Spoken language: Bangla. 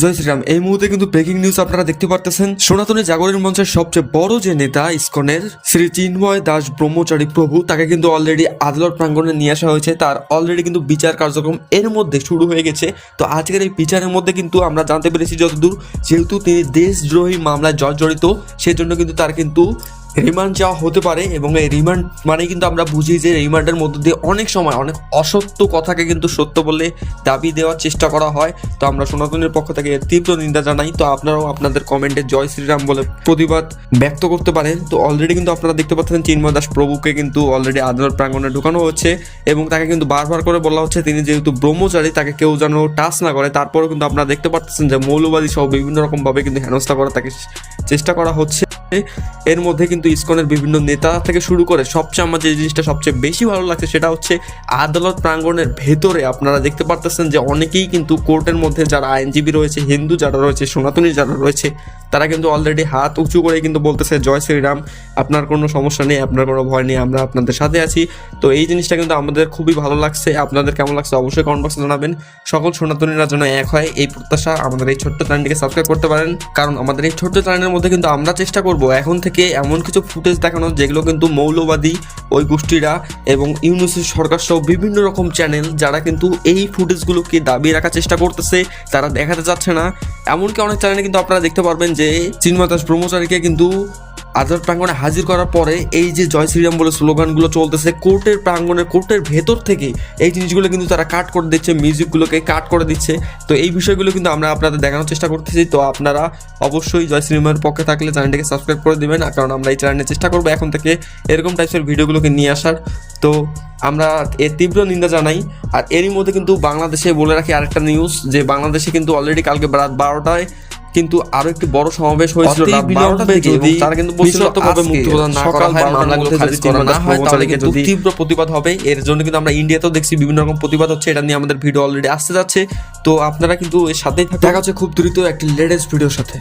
জয় শ্রীরাম, এই মুহূর্তে কিন্তু ব্রেকিং নিউজ আপনারা দেখতে পারতেছেন। সনাতনী জাগরণ মঞ্চের সবচেয়ে বড় যে নেতা ইসকনের শ্রী চিন্ময় দাস, ব্রহ্মচারী প্রভু, তাকে কিন্তু অলরেডি আদালত প্রাঙ্গণে নিয়ে আসা হয়েছে। তার অলরেডি কিন্তু বিচার কার্যক্রম এর মধ্যে শুরু হয়ে গেছে। তো আজকের এই বিচারের মধ্যে কিন্তু আমরা জানতে পেরেছি যতদূর, যেহেতু তিনি দেশদ্রোহী মামলায় জর্জরিত, সেজন্য কিন্তু তার কিন্তু রিমান্ড চাওয়া হতে পারে এবং এই রিমান্ড মানে কিন্তু আমরা বুঝি যে রিমান্ডের মধ্য দিয়ে অনেক সময়, অনেক অসত্য কথাকে কিন্তু সত্য বলে দাবি দেওয়ার চেষ্টা করা হয়। তো আমরা সনাতনের পক্ষ থেকে তীব্র নিন্দা জানাই। তো আপনারাও আপনাদের কমেন্টে জয় শ্রীরাম বলে প্রতিবাদ ব্যক্ত করতে পারেন। তো অলরেডি কিন্তু আপনারা দেখতে পাচ্ছেন চিন্ময় দাস প্রভুকে কিন্তু অলরেডি আদালত প্রাঙ্গণে ঢুকানো হচ্ছে এবং তাকে কিন্তু বারবার করে বলা হচ্ছে তিনি যেহেতু ব্রহ্মচারী, তাকে কেউ যেন টাচ না করে। তারপরেও কিন্তু আপনারা দেখতে পাচ্ছেন যে মৌলবাদী সহ বিভিন্ন রকমভাবে কিন্তু হেনস্থা করা তাকে চেষ্টা করা হচ্ছে। এর মধ্যে কিন্তু ইসকনের বিভিন্ন নেতা থেকে শুরু করে সবচেয়ে আমার যে জিনিসটা সবচেয়ে বেশি ভালো লাগছে সেটা হচ্ছে আদালত প্রাঙ্গণের ভেতরে। আপনারা দেখতে পারতেছেন যে অনেকেই কিন্তু কোর্টের মধ্যে যারা আইনজীবী রয়েছে, হিন্দু যারা রয়েছে, সনাতনী যারা রয়েছে, তারা কিন্তু অলরেডি হাত উঁচু করে কিন্তু বলতেছে, জয় শ্রীরাম, আপনার কোনো সমস্যা নেই, আপনার কোনো ভয় নেই, আমরা আপনাদের সাথে আছি। তো এই জিনিসটা কিন্তু আমাদের খুবই ভালো লাগছে। আপনাদের কেমন লাগছে অবশ্যই কমেন্ট বক্সে জানাবেন। সকল সনাতনীরা যেন এক হয়, এই প্রত্যাশা আমাদের এই ছোট্ট চ্যানেলটিকে সাবস্ক্রাইব করতে পারেন। কারণ আমাদের এই ছোট্ট চ্যানেলের মধ্যে কিন্তু আমরা চেষ্টা করব এখন থেকে এমন কিছু ফুটেজ দেখানো যেগুলো কিন্তু মৌলবাদী, ওই গোষ্ঠীরা এবং ইউনিসেফ সরকার সহ বিভিন্ন রকম চ্যানেল যারা কিন্তু এই ফুটেজগুলোকে দাবি রাখার চেষ্টা করতেছে, তারা দেখাতে চাচ্ছে না। এমনকি অনেক চ্যানেলে কিন্তু আপনারা দেখতে পারবেন যে চিন্ময় ব্রহ্মচারীকে কিন্তু আদালত প্রাঙ্গণে হাজির করার পরে এই যে জয় শ্রীরাম বলে স্লোগানগুলো চলতেছে, কোর্টের প্রাঙ্গণে, কোর্টের ভেতর থেকে এই জিনিসগুলো কিন্তু তারা কাট করে দিচ্ছে, মিউজিকগুলোকে কাট করে দিচ্ছে। তো এই বিষয়গুলো কিন্তু আমরা আপনাদের দেখানোর চেষ্টা করতেছি। তো আপনারা অবশ্যই জয় শ্রীরামের পক্ষে থাকলে চ্যানেলটিকে সাবস্ক্রাইব করে দেবেন। কারণ আমরা এই চ্যানেলে চেষ্টা করব এখন থেকে এরকম টাইপের ভিডিওগুলোকে নিয়ে আসার। তো আমরা এর তীব্র নিন্দা জানাই। আর এরই মধ্যে কিন্তু বাংলাদেশে বলে রাখি আরেকটা নিউজ যে বাংলাদেশে কিন্তু অলরেডি কালকে রাত বারোটায় কিন্তু আরও একটি বড় সমাবেশ হয়েছিল রাত বারোটা থেকে যদি তারা কিন্তু না করা হয়, মধ্যে যদি করা না হয় হয়, তাহলে তীব্র প্রতিবাদ হবে। এর জন্য কিন্তু আমরা ইন্ডিয়াতেও দেখছি বিভিন্ন রকম প্রতিবাদ হচ্ছে এটা নিয়ে আমাদের ভিডিও অলরেডি আসতে যাচ্ছে। তো আপনারা কিন্তু এর সাথেই থাকুন। দেখা হচ্ছে খুব দ্রুত একটি লেটেস্ট ভিডিওর সাথে।